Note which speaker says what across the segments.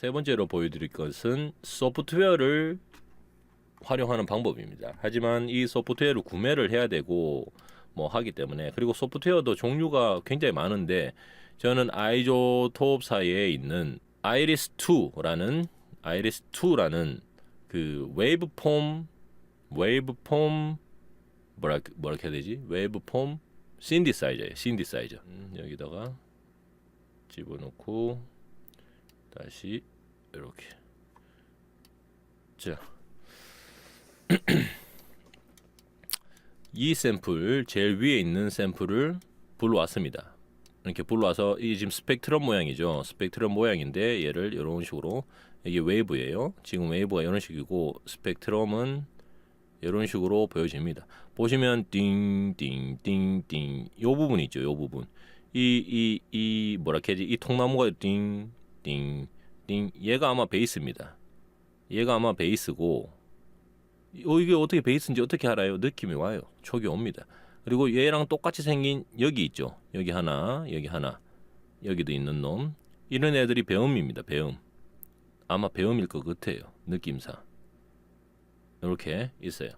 Speaker 1: 세 번째로 보여드릴 것은 소프트웨어를 활용하는 방법입니다. 하지만 이 소프트웨어를 구매를 해야 되고 뭐 하기 때문에 그리고 소프트웨어도 종류가 굉장히 많은데 저는 아이조톱사에 있는 아이리스2라는 아이리스2라는 그 웨이브폼 웨이브폼 뭐라 뭐라 해야 되지? 웨이브폼 신디사이저예요. 신디사이저. 음, 여기다가 집어넣고 다시 이렇게 자. 이 샘플 제일 위에 있는 샘플을 불러왔습니다. 이렇게 불러와서 이 지금 스펙트럼 모양이죠. 스펙트럼 모양인데 얘를 이런 식으로 이게 웨이브예요. 지금 웨이브가 이런 식이고 스펙트럼은 이런 식으로 보여집니다. 보시면 띵띵띵띵 요 부분 있죠. 요 부분 이 이 이 뭐라 해야지 이 통나무가 띵띵띵 얘가 아마 베이스입니다. 얘가 아마 베이스고 어, 이게 어떻게 베이스인지 어떻게 알아요? 느낌이 와요. 촉이 옵니다. 그리고 얘랑 똑같이 생긴 여기 있죠. 여기 하나, 여기 하나, 여기도 있는 놈. 이런 애들이 배음입니다. 배음. 아마 배음일 것 같아요. 느낌상. 이렇게 있어요.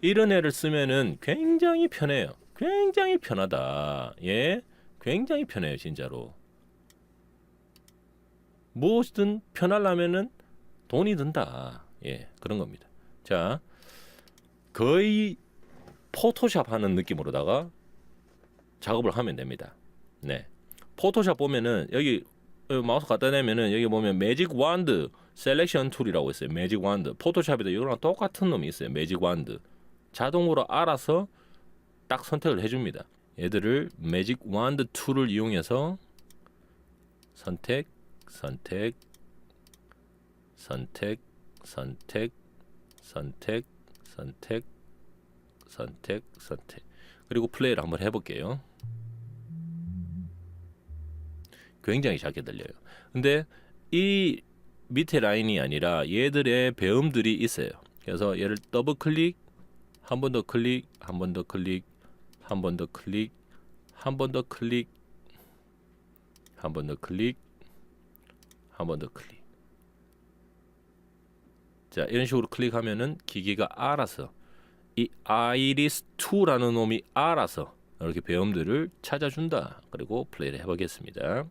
Speaker 1: 이런 애를 쓰면은 굉장히 편해요. 굉장히 편하다. 예, 굉장히 편해요, 진짜로. 무엇이든 편하려면은 돈이 든다. 예, 그런 겁니다. 자, 거의 포토샵 하는 느낌으로다가 작업을 하면 됩니다. 네. 포토샵 보면은 여기 마우스 갖다 대면은 여기 보면 매직 완드 셀렉션 툴이라고 있어요. 매직 완드. 포토샵에도 이거랑 똑같은 놈이 있어요. 매직 완드. 자동으로 알아서 딱 선택을 해줍니다. 얘들을 매직 완드 툴을 이용해서 선택, 선택, 선택, 선택, 선택, 선택, 선택, 선택. 그리고 플레이를 한번 해볼게요. 굉장히 작게 들려요. 근데 이 밑에 라인이 아니라 얘들의 배음들이 있어요. 그래서 얘를 더블 클릭, 한 번 더 클릭, 한 번 더 클릭, 한 번 더 클릭, 한 번 더 클릭, 한 번 더 클릭, 한 번 더 클릭. 자, 이런 식으로 클릭하면은 기기가 알아서 이 아이리스 2라는 놈이 알아서 이렇게 배음들을 찾아준다. 그리고 플레이를 해보겠습니다.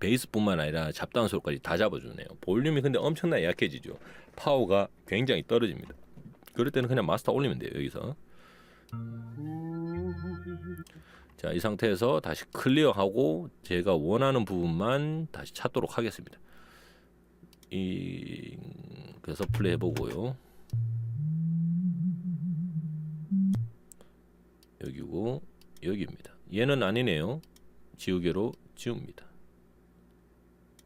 Speaker 1: 베이스뿐만 아니라 잡다한 소리까지 다 잡아주네요. 볼륨이 근데 엄청나게 약해지죠. 파워가 굉장히 떨어집니다. 그럴 때는 그냥 마스터 올리면 돼요. 여기서. 자, 이 상태에서 다시 클리어하고 제가 원하는 부분만 다시 찾도록 하겠습니다. 이 그래서 플레이 해보고요. 여기고 여기입니다. 얘는 아니네요. 지우개로 지웁니다.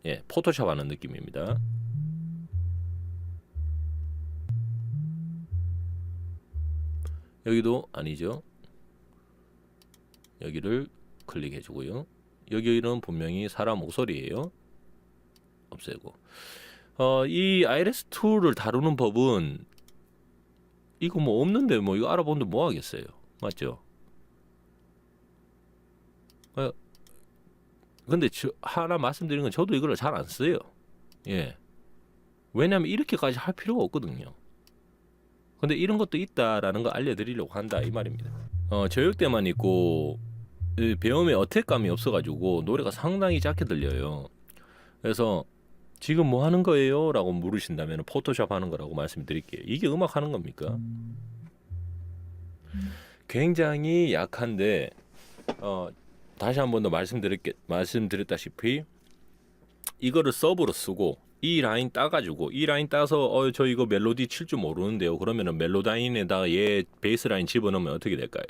Speaker 1: 예, 포토샵 하는 느낌입니다. 여기도 아니죠. 여기를 클릭해 주고요. 여기는 분명히 사람 목소리예요. 없애고. 어, 이 IRS 툴을 다루는 법은 이거 뭐 없는데 뭐 이거 알아보는데 뭐 하겠어요. 맞죠? 어, 근데 저 하나 말씀드리는 건 저도 이걸 잘 안 써요. 예. 왜냐면 이렇게까지 할 필요가 없거든요. 근데 이런 것도 있다라는 거 알려드리려고 한다 이 말입니다. 어, 저역대만 있고 이 배움에 어택감이 없어가지고 노래가 상당히 작게 들려요. 그래서 지금 뭐 하는 거예요? 라고 물으신다면 포토샵 하는 거라고 말씀드릴게요. 이게 음악 하는 겁니까? 굉장히 약한데 어, 다시 한 번 더 말씀드렸게 말씀드렸다시피 이거를 서브로 쓰고 이 라인 따가지고 이 라인 따서 어 저 이거 멜로디 칠 줄 모르는데요. 그러면은 멜로다인에다가 얘 베이스 라인 집어넣으면 어떻게 될까요?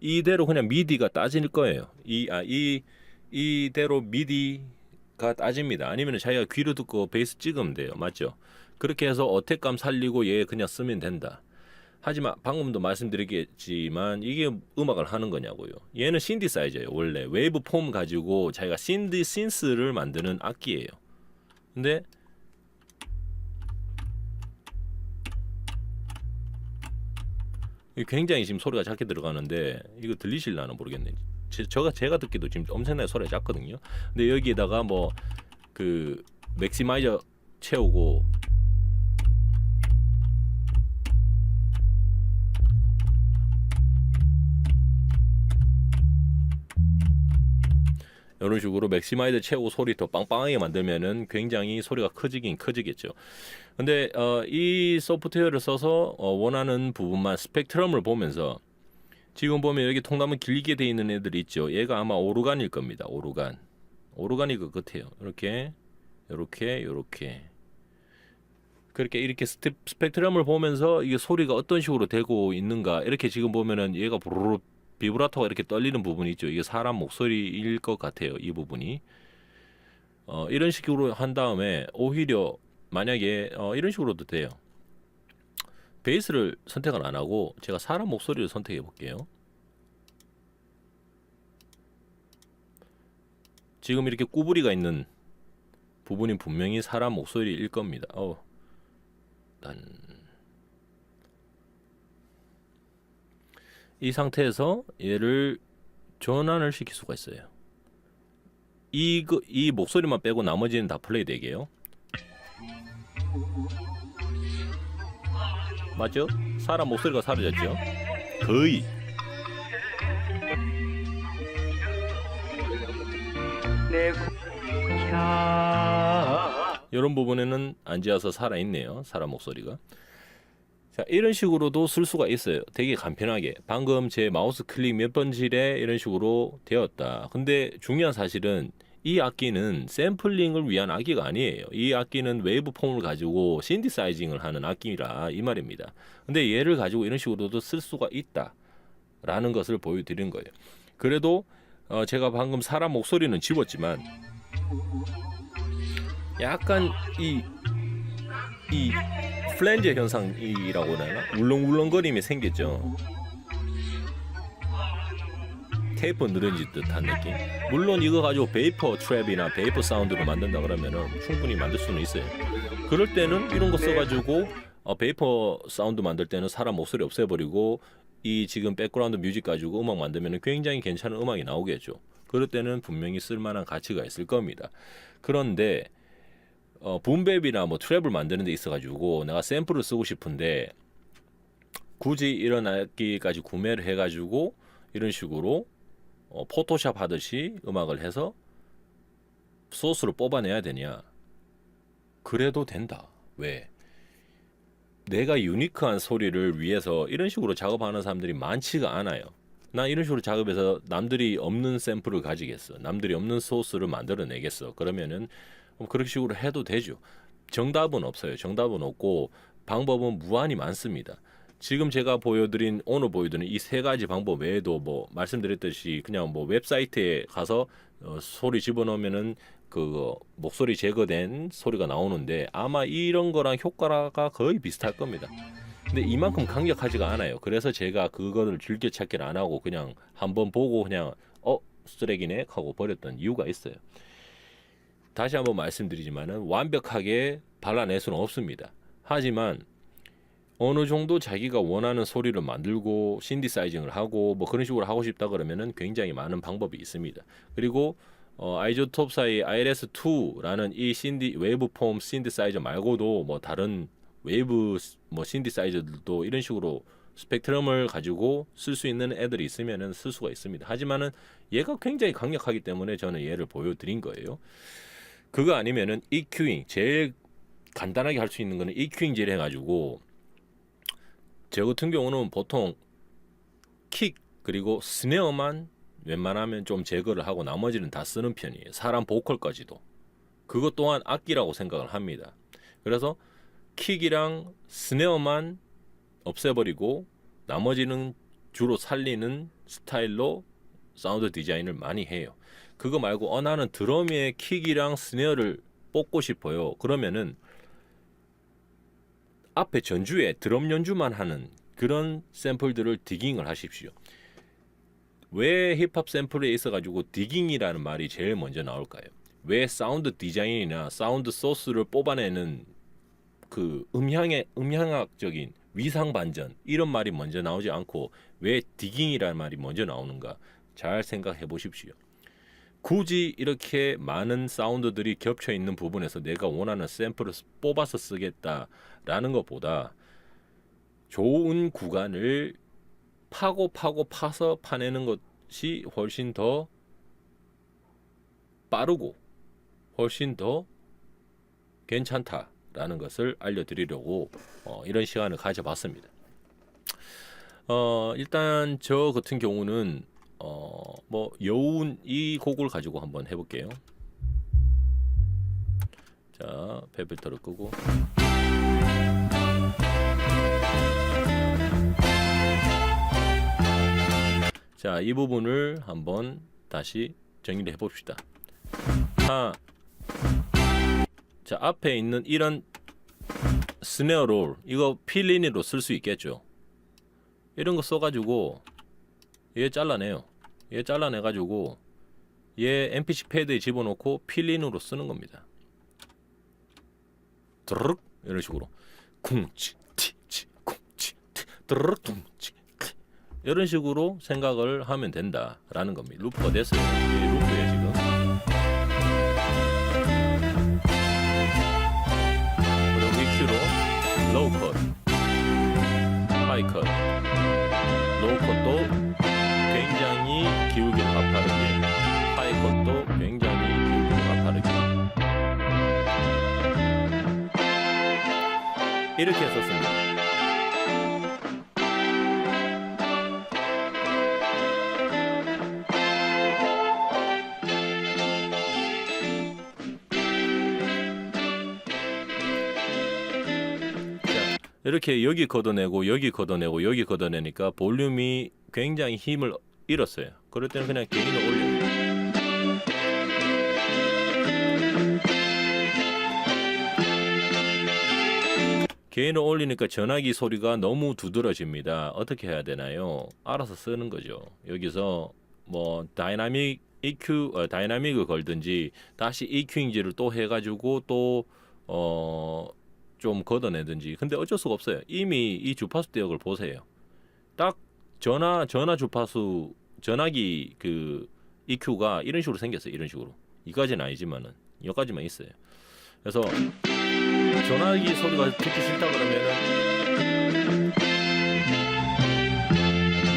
Speaker 1: 이대로 그냥 미디가 따질 거예요. 이 아 이 이대로 미디가 따집니다. 아니면 자기가 귀로 듣고 베이스 찍으면 돼요. 맞죠? 그렇게 해서 어택감 살리고 얘 그냥 쓰면 된다. 하지만 방금도 말씀드렸겠지만 이게 음악을 하는 거냐고요. 얘는 신디사이저예요. 원래 웨이브 폼 가지고 자기가 신디 신스를 만드는 악기예요. 근데 굉장히 지금 소리가 작게 들어가는데 이거 들리실라나 모르겠네. 제, 제가 제가 듣기도 지금 엄청나게 소리가 작거든요. 근데 여기에다가 뭐 그 맥시마이저 채우고 이런 식으로 맥시마이저 채우고 소리 더 빵빵하게 만들면은 굉장히 소리가 커지긴 커지겠죠. 근데 어, 이 소프트웨어를 써서 어, 원하는 부분만 스펙트럼을 보면서 지금 보면 여기 통나무 길게 돼 있는 애들이 있죠. 얘가 아마 오르간일 겁니다. 오르간. 오르간이 그 끝에요. 이렇게 이렇게 이렇게 그렇게 이렇게 스펙트럼을 보면서 이게 소리가 어떤 식으로 되고 있는가 이렇게 지금 보면은 얘가 부르르 비브라토가 이렇게 떨리는 부분이 있죠. 이게 사람 목소리일 것 같아요. 이 부분이 어, 이런 식으로 한 다음에 오히려 만약에 어, 이런 식으로도 돼요. 베이스를 선택을 안 하고 제가 사람 목소리를 선택해 볼게요. 지금 이렇게 꾸부리가 있는 부분이 분명히 사람 목소리일 겁니다. 어, 난... 이 상태에서 얘를 전환을 시킬 수가 있어요. 이, 그- 이 목소리만 빼고 나머지는 다 플레이 되게요. 맞죠? 사람 목소리가 사라졌죠? 거의. 이런 부분에는 앉아서 살아있네요. 사람 목소리가. 자, 이런 식으로도 쓸 수가 있어요. 되게 간편하게. 방금 제 마우스 클릭 몇 번질에 이런 식으로 되었다. 근데 중요한 사실은 이 악기는 샘플링을 위한 악기가 아니에요. 이 악기는 웨이브 폼을 가지고 신디사이징을 하는 악기라 이 말입니다. 근데 얘를 가지고 이런 식으로도 쓸 수가 있다. 라는 것을 보여드린 거예요. 그래도 어, 제가 방금 사람 목소리는 집었지만 약간 이, 이 플랜저 현상이라고 하나? 울렁울렁거림이 생겼죠. 테이프 늘어진 듯한 느낌. 물론 이거 가지고 베이퍼 트랩이나 베이퍼 사운드를 만든다 그러면은 충분히 만들 수는 있어요. 그럴 때는 이런 거 써가지고 어, 베이퍼 사운드 만들 때는 사람 목소리 없애버리고 이 지금 백그라운드 뮤직 가지고 음악 만들면 굉장히 괜찮은 음악이 나오겠죠. 그럴 때는 분명히 쓸만한 가치가 있을 겁니다. 그런데 어, 붐베이나 뭐 트랩을 만드는 데 있어가지고 내가 샘플을 쓰고 싶은데 굳이 이런 악기까지 구매를 해가지고 이런 식으로 어, 포토샵 하듯이 음악을 해서 소스를 뽑아내야 되냐? 그래도 된다. 왜? 내가 유니크한 소리를 위해서 이런 식으로 작업하는 사람들이 많지가 않아요. 난 이런 식으로 작업해서 남들이 없는 샘플을 가지겠어. 남들이 없는 소스를 만들어내겠어. 그러면은 뭐 그런 식으로 해도 되죠. 정답은 없어요. 정답은 없고 방법은 무한히 많습니다. 지금 제가 보여드린 오늘 보여드린 이 세 가지 방법 외에도 뭐 말씀드렸듯이 그냥 뭐 웹사이트에 가서 어, 소리 집어넣으면은 그 목소리 제거된 소리가 나오는데 아마 이런 거랑 효과가 거의 비슷할 겁니다. 근데 이만큼 강력하지가 않아요. 그래서 제가 그거를 즐겨 찾기를 안 하고 그냥 한번 보고 그냥 어 쓰레기네 하고 버렸던 이유가 있어요. 다시 한번 말씀드리지만은 완벽하게 발라낼 수는 없습니다. 하지만 어느 정도 자기가 원하는 소리를 만들고 신디사이징을 하고 뭐 그런 식으로 하고 싶다 그러면은 굉장히 많은 방법이 있습니다. 그리고 어, 아이조톱사의 ILS2라는 이 신디 웨이브 폼 신디사이저 말고도 뭐 다른 웨이브 뭐 신디사이저들도 이런 식으로 스펙트럼을 가지고 쓸 수 있는 애들이 있으면은 쓸 수가 있습니다. 하지만은 얘가 굉장히 강력하기 때문에 저는 얘를 보여드린 거예요. 그거 아니면은 EQing 제일 간단하게 할 수 있는 거는 EQing질 해가지고 저 같은 경우는 보통 킥 그리고 스네어만 웬만하면 좀 제거를 하고 나머지는 다 쓰는 편이에요. 사람 보컬까지도. 그것 또한 악기라고 생각을 합니다. 그래서 킥이랑 스네어만 없애버리고 나머지는 주로 살리는 스타일로 사운드 디자인을 많이 해요. 그거 말고 어 나는 드럼의 킥이랑 스네어를 뽑고 싶어요. 그러면은 앞에 전주에 드럼 연주만 하는 그런 샘플들을 디깅을 하십시오. 왜 힙합 샘플에 있어 가지고 디깅이라는 말이 제일 먼저 나올까요? 왜 사운드 디자인이나 사운드 소스를 뽑아내는 그 음향의 음향학적인 위상 반전 이런 말이 먼저 나오지 않고 왜 디깅이라는 말이 먼저 나오는가 잘 생각해 보십시오. 굳이 이렇게 많은 사운드들이 겹쳐 있는 부분에서 내가 원하는 샘플을 뽑아서 쓰겠다라는 것보다 좋은 구간을 파고 파고 파서 파내는 것이 훨씬 더 빠르고 훨씬 더 괜찮다라는 것을 알려드리려고 어, 이런 시간을 가져봤습니다. 어, 일단 저 같은 경우는 어, 뭐 여운 이 곡을 가지고 한번 해볼게요. 자, 페필터를 끄고 자, 이 부분을 한번 다시 정리를 해봅시다. 하, 자 앞에 있는 이런 스네어 롤 이거 필린으로 쓸 수 있겠죠. 이런 거 써가지고 얘 잘라내요. 얘 잘라내가지고 얘 MPC 패드에 집어넣고 필린으로 쓰는 겁니다. 드르륵 이런 식으로 쿵치 티치 쿵치 티 드르륵 쿵치 티 이런 식으로 생각을 하면 된다라는 겁니다. 루프가 됐어요. 예, 루프에 지금. 그리고 EQ로 로우 컷, 하이 컷, 로우 컷도 기울기를 가파르게, 하이 컷도 굉장히 기울기를 가파르게 이렇게 썼습니다. 자, 이렇게 여기 걷어내고 여기 걷어내고 여기 걷어내니까 볼륨이 굉장히 힘을 잃었어요. 그럴 때는 그냥 게인을 올려요. 게인을 올리니까 전화기 소리가 너무 두드러집니다. 어떻게 해야 되나요? 알아서 쓰는 거죠. 여기서 뭐 다이나믹 EQ, 어, 다이나믹을 걸든지 다시 EQ인지를 또 해가지고 또 어, 좀 걷어내든지. 근데 어쩔 수가 없어요. 이미 이 주파수 대역을 보세요. 딱 전화 전화 주파수 전화기 그 EQ가 이런 식으로 생겼어요. 이런 식으로. 이까지는 아니지만은 여기까지만 있어요. 그래서 전화기 소리가 듣기 싫다 그러면은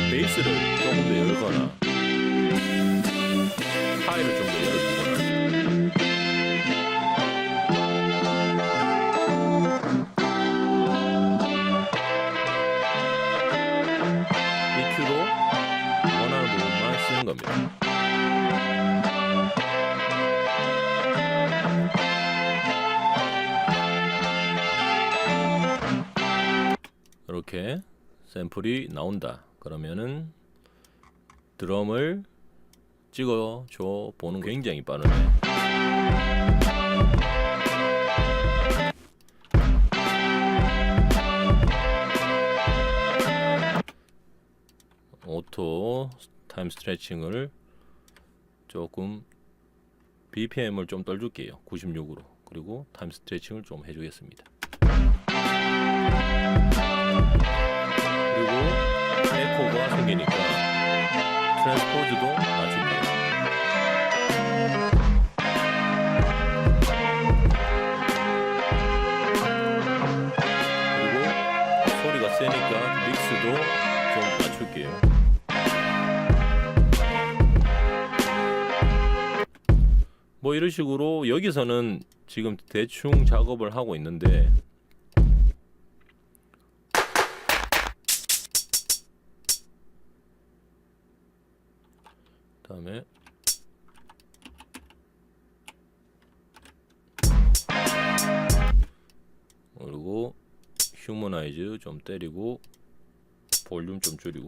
Speaker 1: 베이스를 조금 더 열거나 파일을 좀더 열어주거나 겁니다. 이렇게 샘플이 나온다. 그러면은 드럼을 찍어 줘 보는 거 굉장히 빠르네. 오 타임 스트레칭을 조금 BPM을 좀 떨줄게요. 96으로. 그리고 타임 스트레칭을 좀 해주겠습니다. 그리고 에코가 생기니까 트랜스포즈도 낮출게요. 그리고 소리가 세니까 믹스도 좀 낮출게요. 뭐 이런 식으로 여기서는 지금 대충 작업을 하고 있는데. 그다음에 그리고 휴머나이즈 좀 때리고 볼륨 좀 줄이고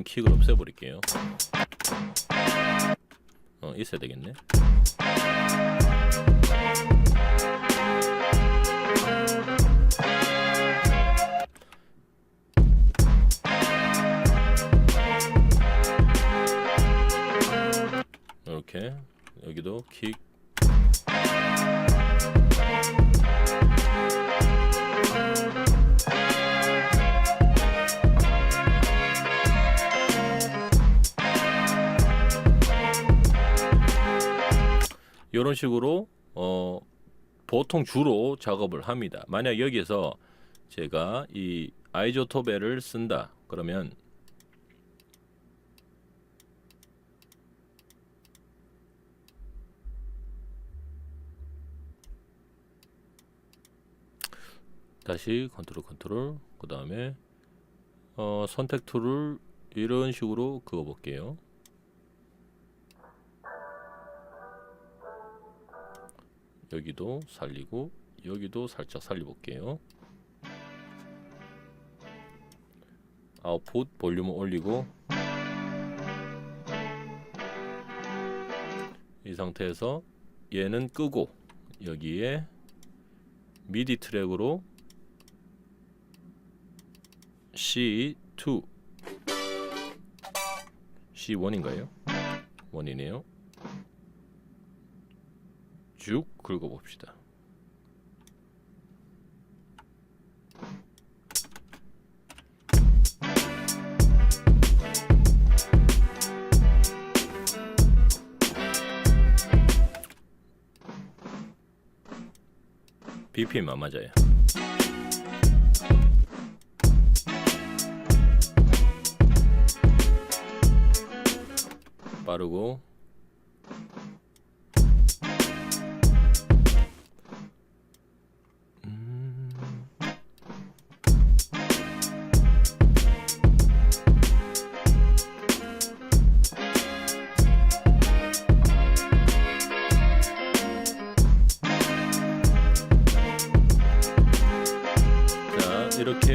Speaker 1: 있는 킥을 없애버릴게요. 어 있어야 되겠네. 이렇게 여기도 킥. 이런 식으로 어 보통 주로 작업을 합니다. 만약 여기에서 제가 이 아이조토베를 쓴다 그러면 다시 컨트롤 컨트롤 그 다음에 어, 선택 툴을 이런 식으로 그어 볼게요. 여기도 살리고 여기도 살짝 살려볼게요. 아웃풋 볼륨을 올리고 이 상태에서 얘는 끄고 여기에 미디 트랙으로 C2 C1인가요? 1이네요. 쭉 긁어봅시다. BPM 안 맞아요. 빠르고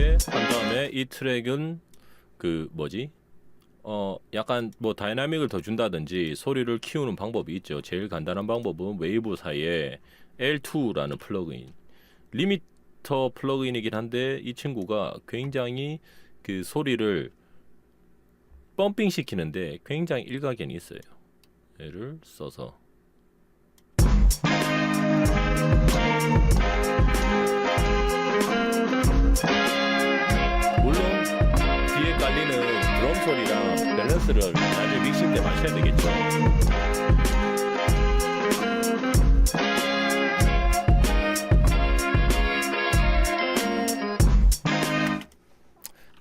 Speaker 1: 한 다음에 이 트랙은 그 뭐지 어 약간 뭐 다이나믹을 더 준다든지 소리를 키우는 방법이 있죠. 제일 간단한 방법은 웨이브 사이에 L2라는 플러그인 리미터 플러그인이긴 한데 이 친구가 굉장히 그 소리를 펌핑 시키는데 굉장히 일가견이 있어요. 얘를 써서 소리랑 밸런스를 나중에 믹싱 때 맞춰야 되겠죠.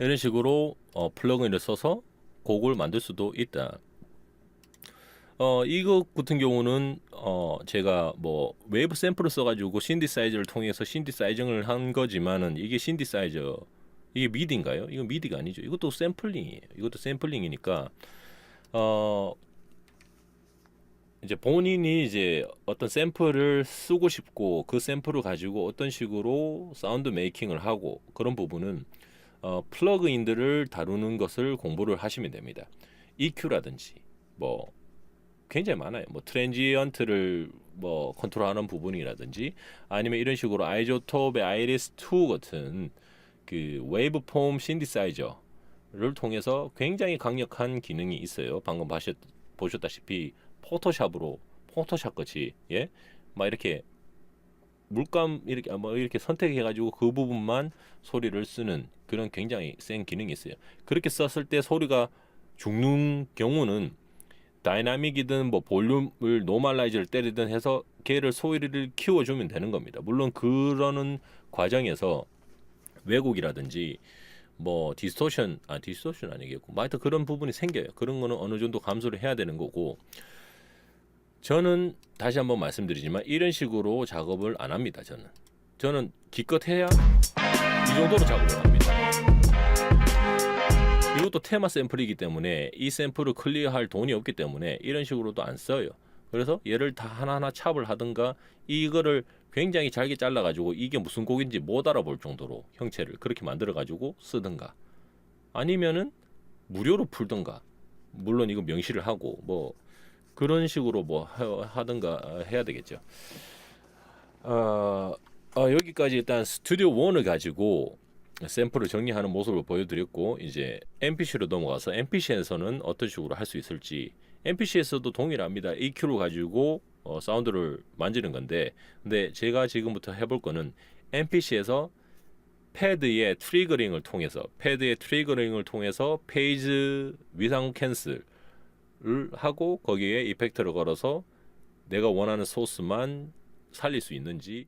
Speaker 1: 이런 식으로 어, 플러그인을 써서 곡을 만들 수도 있다. 어 이거 같은 경우는 어 제가 뭐 웨이브 샘플을 써가지고 신디사이저를 통해서 신디사이징을 한 거지만은 이게 신디사이저 이게 미디인가요? 이거 미디가 아니죠. 이것도 샘플링이에요. 이것도 샘플링이니까 어 이제 본인이 이제 어떤 샘플을 쓰고 싶고 그 샘플을 가지고 어떤 식으로 사운드 메이킹을 하고 그런 부분은 어 플러그인들을 다루는 것을 공부를 하시면 됩니다. EQ라든지 뭐 굉장히 많아요. 뭐 트랜지언트를 뭐 컨트롤하는 부분이라든지 아니면 이런 식으로 아이조톱의 아이리스 2 같은 그 웨이브 폼 신디사이저를 통해서 굉장히 강력한 기능이 있어요. 방금 보셨, 보셨다시피 포토샵으로 포토샵 같이 예, 막 이렇게 물감 이렇게 아, 뭐 이렇게 선택해 가지고 그 부분만 소리를 쓰는 그런 굉장히 센 기능이 있어요. 그렇게 썼을 때 소리가 죽는 경우는 다이나믹이든 뭐 볼륨을 노멀라이즈를 때리든 해서 걔를 소리를 키워주면 되는 겁니다. 물론 그러는 과정에서 왜곡이라든지 뭐 디스토션 아 디스토션 아니겠고 뭐 하여튼 그런 부분이 생겨요. 그런 거는 어느 정도 감소를 해야 되는 거고 저는 다시 한번 말씀드리지만 이런 식으로 작업을 안 합니다. 저는 저는 기껏 해야 이 정도로 작업을 합니다. 이것도 테마 샘플이기 때문에 이 샘플을 클리어할 돈이 없기 때문에 이런 식으로도 안 써요. 그래서 얘를 다 하나하나 찹을 하든가 이거를 굉장히 잘게 잘라가지고 이게 무슨 곡인지 못 알아볼 정도로 형체를 그렇게 만들어가지고 쓰든가 아니면은 무료로 풀든가 물론 이거 명시를 하고 뭐 그런 식으로 뭐 하- 하든가 해야 되겠죠. 어, 어, 여기까지 일단 스튜디오 1을 가지고 샘플을 정리하는 모습을 보여드렸고 이제 MPC로 넘어가서 MPC에서는 어떤 식으로 할 수 있을지 MPC에서도 동일합니다. EQ를 가지고 어, 사운드를 만지는 건데 근데 제가 지금부터 해볼 거는 NPC에서 패드의 트리거링을 통해서 패드의 트리거링을 통해서 페이지 위상 캔슬을 하고 거기에 이펙트를 걸어서 내가 원하는 소스만 살릴 수 있는지